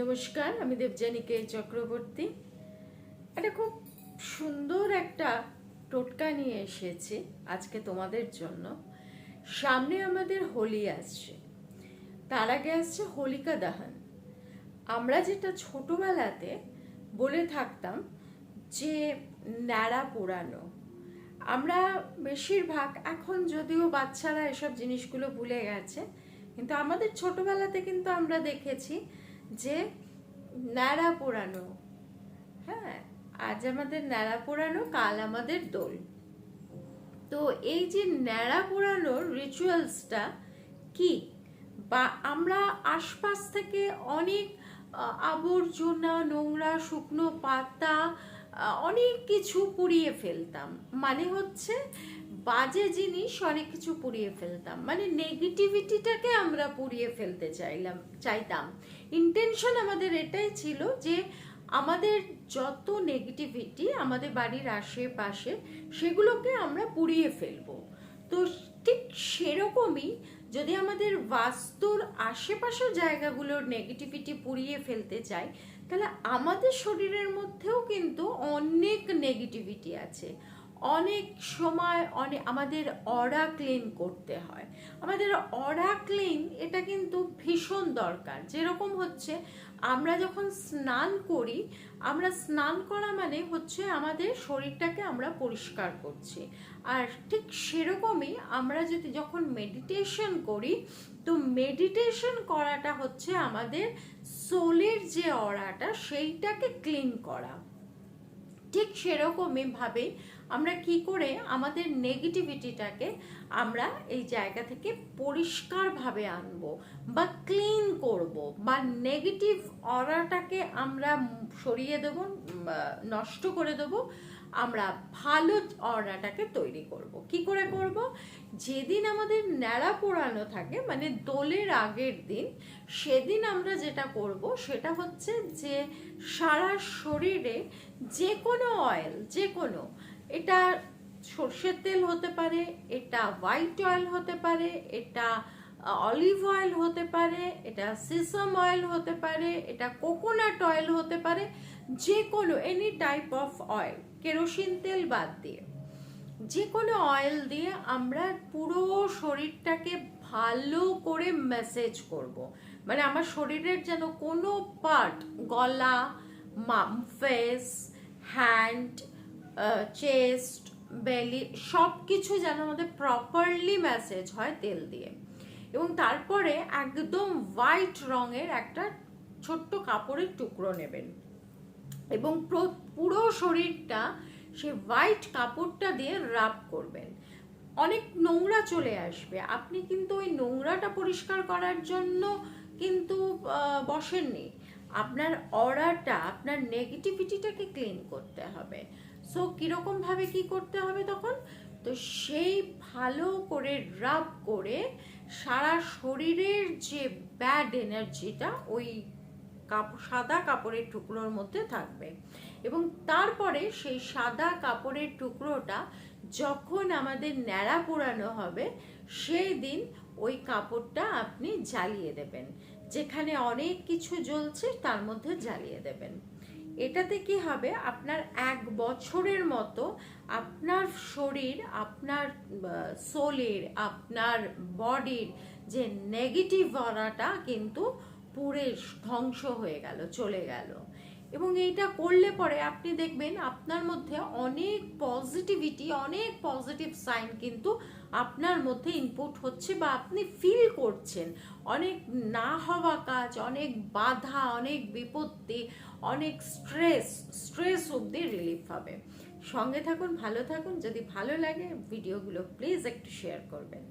নমস্কার, আমি দেবযানীকে চক্রবর্তী। এটা খুব সুন্দর একটা টোটকা নিয়ে এসেছি আজকে তোমাদের জন্য। সামনে আমাদের হোলি আসছে। তার আগে আসছে হোলিকা দাহন। আমরা যেটা ছোটবেলাতে বলে থাকতাম যে, ন্যাড়া পোড়ানো। আমরা বেশিরভাগ, এখন যদিও বাচ্চারা এসব জিনিসগুলো ভুলে গেছে, কিন্তু আমাদের ছোটবেলাতে কিন্তু আমরা দেখেছি যে ন্যাড়া পোড়ানো। হ্যাঁ আজ আমাদের ন্যাড়া পোড়ানো, কাল আমাদের দোল। তো এই যে ন্যাড়া পোড়ানোর রিচুয়ালসটা কি? বা আমরা আশপাশ থেকে অনেক আবর্জনা, নোংরা, শুকনো পাতা অনেক কিছু পুড়িয়ে ফেলতাম। মানে হচ্ছে বাজে জিনিস অনেক কিছু পুড়িয়ে ফেলতাম। মানে নেগেটিভিটিটাকে আমরা পুড়িয়ে ফেলতে চাইলাম, চাইতাম। ইন্টেনশন আমাদের এটাই ছিল যে আমাদের যত নেগেটিভিটি আমাদের বাড়ির আশেপাশে সেগুলোকে আমরা পুড়িয়ে ফেলব। তো ঠিক সেরকমই যদি আমাদের বাস্তুর আশেপাশের জায়গাগুলোর নেগেটিভিটি পুড়িয়ে ফেলতে চাই, তাহলে আমাদের শরীরের মধ্যেও কিন্তু অনেক নেগেটিভিটি আছে। অনেক সময় অনেক আমাদের অরা ক্লিন করতে হয়। আমাদের অরা ক্লিন এটা কিন্তু ভীষণ দরকার। যেরকম হচ্ছে, আমরা যখন স্নান করি, আমরা স্নান করা মানে হচ্ছে আমাদের শরীরটাকে আমরা পরিষ্কার করছি। আর ঠিক সেরকমই আমরা যদি যখন মেডিটেশন করি, তো মেডিটেশন করাটা হচ্ছে আমাদের সোলের যে অরাটা সেইটাকে ক্লিন করা। ঠিক সেরকমই ভাবে আমরা কি করে আমাদের নেগেটিভিটিটাকে আমরা এই জায়গা থেকে পরিষ্কারভাবে আনব বা ক্লিন করব বা নেগেটিভ অরাটাকে আমরা সরিয়ে দেবো নষ্ট করে দেবো আমরা ভালো অর্ডারটাকে তৈরি করব। কি করে করব? যেদিন আমাদের ন্যাড়া পোড়ানো থাকে মানে দোলের আগের দিন, সেদিন আমরা যেটা করব, সেটা হচ্ছে যে সারা শরীরে যে কোনো অয়েল যে কোনো এটা সর্ষের তেল হতে পারে, এটা হোয়াইট অয়েল হতে পারে, এটা অলিভ অয়েল হতে পারে, এটা সিসম অয়েল হতে পারে, এটা কোকোনাট অয়েল হতে পারে যে কোনো any type of oil kerosene তেল বাদ দিয়ে। যে কোনো অয়েল দিয়ে আমরা পুরো শরীরটাকে ভালো করে ম্যাসেজ করব। মানে আমার শরীরের যেন কোনো পার্ট গলা ফেস হ্যান্ড চেস্ট বেলি সব কিছু যেন আমাদের প্রপারলি ম্যাসেজ হয় তেল দিয়ে। এবং তারপরে একদম হোয়াইট রঙের একটা ছোট্ট কাপড়ের টুকরো নেবেন। এবং পুরো শরীরটা সে হোয়াইট কাপড়টা দিয়ে রাব করবেন। অনেক নোংরা চলে আসবে। আপনি কিন্তু ওই নোংরাটা পরিষ্কার করার জন্য কিন্তু বসেননি। আপনার অরাটা, আপনার নেগেটিভিটিটাকে ক্লিন করতে হবে। সো কীরকমভাবে কি করতে হবে তখন? তো সেই ভালো করে রাব করে সারা শরীরের যে ব্যাড এনার্জিটা ওই কাপড় সাদা কাপড়ের টুকরোর মধ্যে থাকবে। এবং তারপরে সেই সাদা কাপড়ের টুকরোটা যখন আমাদের ন্যাড়া পোড়ানো হবে, সেই দিন ওই কাপড়টা আপনি জ্বালিয়ে দেবেন। যেখানে অনেক কিছু জ্বলছে, তার মধ্যে জ্বালিয়ে দেবেন। এটাতে কি হবে? আপনার এক বছরের মতো আপনার শরীর, আপনার সোলের আপনার বডির যে নেগেটিভ অরাটা কিন্তু পুরে ধ্বংস হয়ে গেল, চলে গেল। এবং এইটা করলে পরে আপনি দেখবেন আপনার মধ্যে অনেক পজিটিভিটি অনেক পজিটিভ সাইন কিন্তু আপনার মধ্যে ইনপুট হচ্ছে বা আপনি ফিল করছেন। অনেক না হওয়া কাজ, অনেক বাধা, অনেক বিপত্তি, অনেক স্ট্রেস স্ট্রেস অবধি রিলিফ হবে। সঙ্গে থাকুন, ভালো থাকুন। যদি ভালো লাগে ভিডিওগুলো প্লিজ একটু শেয়ার করবেন।